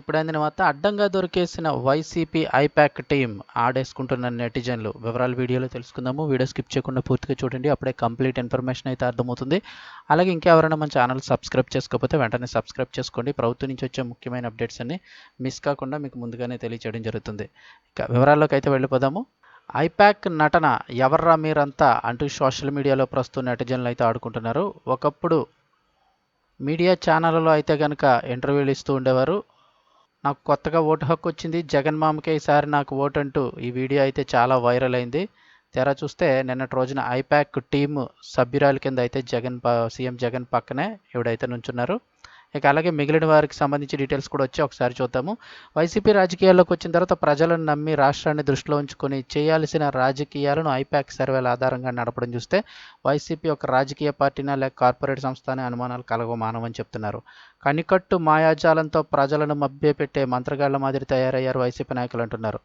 ఇప్పుడు అందిన అడ్డంగా దొరికేసిన వైసీపీ ఐపాక్ టీం ఆడేసుకుంటున్న నెటిజన్లు. వివరాలు వీడియోలో తెలుసుకుందాము. వీడియో స్కిప్ చేయకుండా పూర్తిగా చూడండి. అప్పుడే కంప్లీట్ ఇన్ఫర్మేషన్ అయితే అర్థమవుతుంది. అలాగే ఇంకెవరైనా మన ఛానల్ సబ్స్క్రైబ్ చేసుకోకపోతే వెంటనే సబ్స్క్రైబ్ చేసుకోండి. ప్రభుత్వం నుంచి వచ్చే ముఖ్యమైన అప్డేట్స్ అన్ని మిస్ కాకుండా మీకు ముందుగానే తెలియచేయడం జరుగుతుంది. ఇక వివరాల్లోకి అయితే వెళ్ళిపోదాము. ఐపాక్ నటన ఎవర్రా మీరంతా అంటూ సోషల్ మీడియాలో ప్రస్తుతం నెటిజన్లు అయితే ఆడుకుంటున్నారు. ఒకప్పుడు మీడియా ఛానళ్ళలో అయితే కనుక ఇంటర్వ్యూలు ఇస్తూ ఉండేవారు. నాకు కొత్తగా ఓటు హక్కు వచ్చింది. జగన్ మామకే ఈసారి నాకు ఓటు అంటూ ఈ వీడియో అయితే చాలా వైరల్ అయింది. తెర చూస్తే నిన్నటి రోజున ఐపాక్ టీమ్ సభ్యురాల కింద అయితే జగన్ సీఎం జగన్ పక్కనే ఎవడైతే నుంచున్నారు. ఇక అలాగే మిగిలిన వారికి సంబంధించి డీటెయిల్స్ కూడా వచ్చి ఒకసారి చూద్దాము. వైసీపీ రాజకీయాల్లోకి వచ్చిన తర్వాత ప్రజలను నమ్మి రాష్ట్రాన్ని దృష్టిలో ఉంచుకొని చేయాల్సిన రాజకీయాలను ఐపాక్ సర్వేల ఆధారంగా నడపడం చూస్తే వైసీపీ ఒక రాజకీయ పార్టీనా లేక కార్పొరేట్ సంస్థ అనే అనుమానాలు కలగమానమని చెప్తున్నారు. కనికట్టు మాయాజాలంతో ప్రజలను మభ్యపెట్టే మంత్రగాళ్ళ మాదిరి తయారయ్యారు వైసీపీ నాయకులు అంటున్నారు.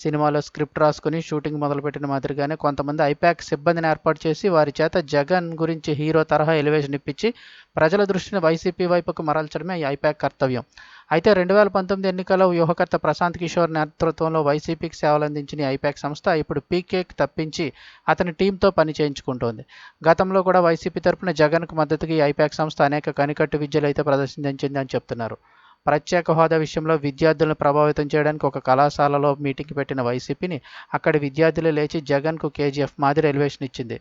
సినిమాలో స్క్రిప్ట్ రాసుకుని షూటింగ్ మొదలుపెట్టిన మాదిరిగానే కొంతమంది ఐపాక్ సిబ్బందిని ఏర్పాటు చేసి వారి చేత జగన్ గురించి హీరో తరహా ఎలివేషన్ ఇప్పించి ప్రజల దృష్టిని వైసీపీ వైపుకు మరల్చడమే ఐపాక్ కర్తవ్యం. అయితే రెండు వేల పంతొమ్మిది ఎన్నికల్లో వ్యూహకర్త ప్రశాంత్ కిషోర్ నేతృత్వంలో వైసీపీకి సేవలందించిన అందించిన ఐపాక్ సంస్థ ఇప్పుడు పీకేకి తప్పించి అతని టీంతో పని చేయించుకుంటోంది. గతంలో కూడా వైసీపీ తరపున జగన్కు మద్దతుగా ఈ ఐపాక్ సంస్థ అనేక కనికట్టు విద్యలు అయితే ప్రదర్శించిందని చెప్తున్నారు. ప్రత్యేక హోదా విషయంలో విద్యార్థులను ప్రభావితం చేయడానికి ఒక కళాశాలలో మీటింగ్ పెట్టిన వైసీపీని అక్కడి విద్యార్థులు లేచి జగన్కు కేజీఎఫ్ మాదిరి ఎలివేషన్ ఇచ్చింది.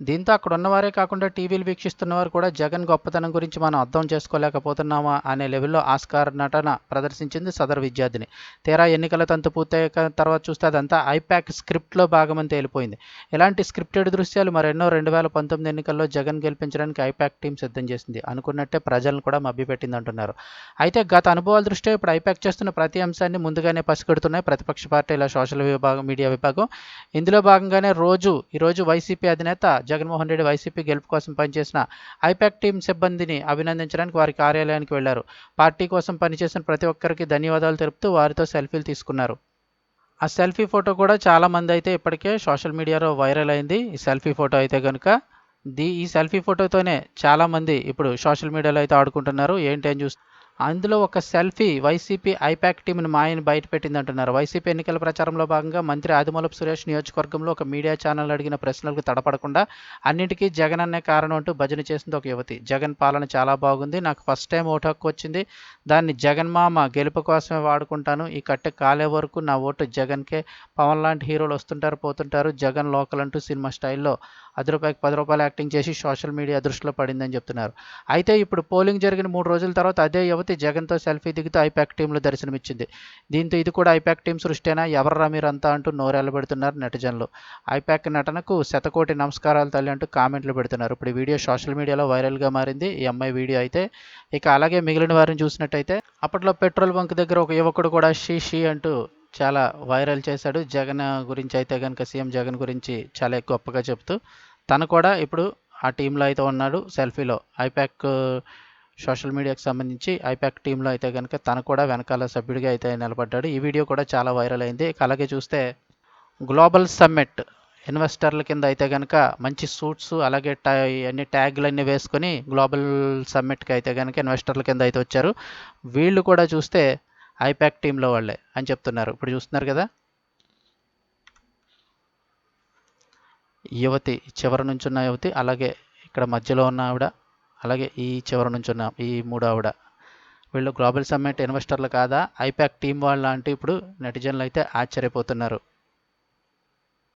దీంతో అక్కడ ఉన్నవారే కాకుండా టీవీలు వీక్షిస్తున్నవారు కూడా జగన్ గొప్పతనం గురించి మనం అర్థం చేసుకోలేకపోతున్నామా అనే లెవెల్లో ఆస్కార్ నటన ప్రదర్శించింది సదరు విద్యార్థిని. తీరా ఎన్నికల తంతు పూర్తయ్యాక తర్వాత చూస్తే అదంతా ఐపాక్ స్క్రిప్ట్లో భాగమని తేలిపోయింది ఇలాంటి స్క్రిప్టెడ్ దృశ్యాలు మరెన్నో రెండు వేల పంతొమ్మిది ఎన్నికల్లో జగన్ గెలిపించడానికి ఐపాక్ టీం సిద్ధం చేసింది. అనుకున్నట్టే ప్రజలను కూడా మభ్యపెట్టింది అంటున్నారు అయితే గత అనుభవాల దృష్ట్యా ఇప్పుడు ఐపాక్ చేస్తున్న ప్రతి అంశాన్ని ముందుగానే పసిగడుతున్నాయి ప్రతిపక్ష పార్టీల సోషల్ విభాగం మీడియా విభాగం. ఇందులో భాగంగానే రోజు ఈరోజు వైసీపీ అధినేత జగన్మోహన్ రెడ్డి వైసీపీ గెలుపు కోసం పనిచేసిన ఐపాక్ టీం సిబ్బందిని అభినందించడానికి వారి కార్యాలయానికి వెళ్ళారు. పార్టీ కోసం పనిచేసిన ప్రతి ఒక్కరికి ధన్యవాదాలు తెలుపుతూ వారితో సెల్ఫీలు తీసుకున్నారు. ఆ సెల్ఫీ ఫోటో కూడా చాలామంది అయితే ఇప్పటికే సోషల్ మీడియాలో వైరల్ అయింది. ఈ సెల్ఫీ ఫోటో అయితే కనుక ది ఈ సెల్ఫీ ఫోటోతోనే చాలామంది ఇప్పుడు సోషల్ మీడియాలో అయితే ఆడుకుంటున్నారు. ఏంటి అని చూస్తే అందులో ఒక సెల్ఫీ వైసీపీ ఐపాక్ టీంను మాయని బయటపెట్టింది అంటున్నారు. వైసీపీ ఎన్నికల ప్రచారంలో భాగంగా మంత్రి ఆదిమూలపు సురేష్ నియోజకవర్గంలో ఒక మీడియా ఛానల్ అడిగిన ప్రశ్నలకు తడపడకుండా అన్నిటికీ జగన్ అనే కారణం అంటూ భజన చేసింది ఒక యువతి. జగన్ పాలన చాలా బాగుంది. నాకు ఫస్ట్ టైం ఓటు హక్కు వచ్చింది. దాన్ని జగన్ మామ గెలుపు కోసమే వాడుకుంటాను. ఈ కట్టె కాలే వరకు నా ఓటు జగన్కే. పవన్ లాంటి హీరోలు వస్తుంటారు పోతుంటారు. జగన్ లోకల్ అంటూ సినిమా స్టైల్లో అది రూపాయికి పది రూపాయలు యాక్టింగ్ చేసి సోషల్ మీడియా దృష్టిలో పడిందని చెప్తున్నారు. అయితే ఇప్పుడు పోలింగ్ జరిగిన మూడు రోజుల తర్వాత అదే యువతి జగన్తో సెల్ఫీ దిగుతూ ఐపాక్ టీంలో దర్శనమిచ్చింది. దీంతో ఇది కూడా ఐపాక్ టీం సృష్టినా? ఎవర్రా మీరంతా అంటూ నోరెళ్ళబెడుతున్నారు నెటిజన్లు. ఐపాక్ నటనకు శతకోటి నమస్కారాలు తల్లి అంటూ కామెంట్లు పెడుతున్నారు. ఇప్పుడు వీడియో సోషల్ మీడియాలో వైరల్గా మారింది. ఈ అమ్మాయి వీడియో అయితే ఇక అలాగే మిగిలిన వారిని చూసినట్టయితే అప్పట్లో పెట్రోల్ బంక్ దగ్గర ఒక యువకుడు కూడా షీ షీ అంటూ చాలా వైరల్ చేశాడు. జగన్ గురించి అయితే కనుక సీఎం జగన్ గురించి చాలా గొప్పగా చెప్తూ తను కూడా ఇప్పుడు ఆ టీంలో అయితే ఉన్నాడు. సెల్ఫీలో ఐపాక్ సోషల్ మీడియాకి సంబంధించి ఐపాక్ టీంలో అయితే కనుక తను కూడా వెనకాల సభ్యుడిగా అయితే నిలబడ్డాడు. ఈ వీడియో కూడా చాలా వైరల్ అయింది. అలాగే చూస్తే గ్లోబల్ సమ్మిట్ ఇన్వెస్టర్ల కింద అయితే కనుక మంచి సూట్స్ అలాగే టై అన్ని ట్యాగ్లన్నీ వేసుకొని గ్లోబల్ సమ్మిట్కి అయితే కనుక ఇన్వెస్టర్ల కింద అయితే వచ్చారు. వీళ్ళు కూడా చూస్తే ఐపాక్ టీంలో వాళ్ళే అని చెప్తున్నారు. ఇప్పుడు చూస్తున్నారు కదా? యువతి చివరి నుంచి ఉన్న యువతి అలాగే ఇక్కడ మధ్యలో ఉన్న ఆవిడ. అలాగే ఈ చివరి ఉన్న ఈ మూడావిడ ఆవిడ. వీళ్ళు గ్లోబల్ సమ్మిట్ ఇన్వెస్టర్లు కాదా? ఐపాక్ టీం వాళ్ళ అంటే ఇప్పుడు నెటిజన్లు అయితే ఆశ్చర్యపోతున్నారు.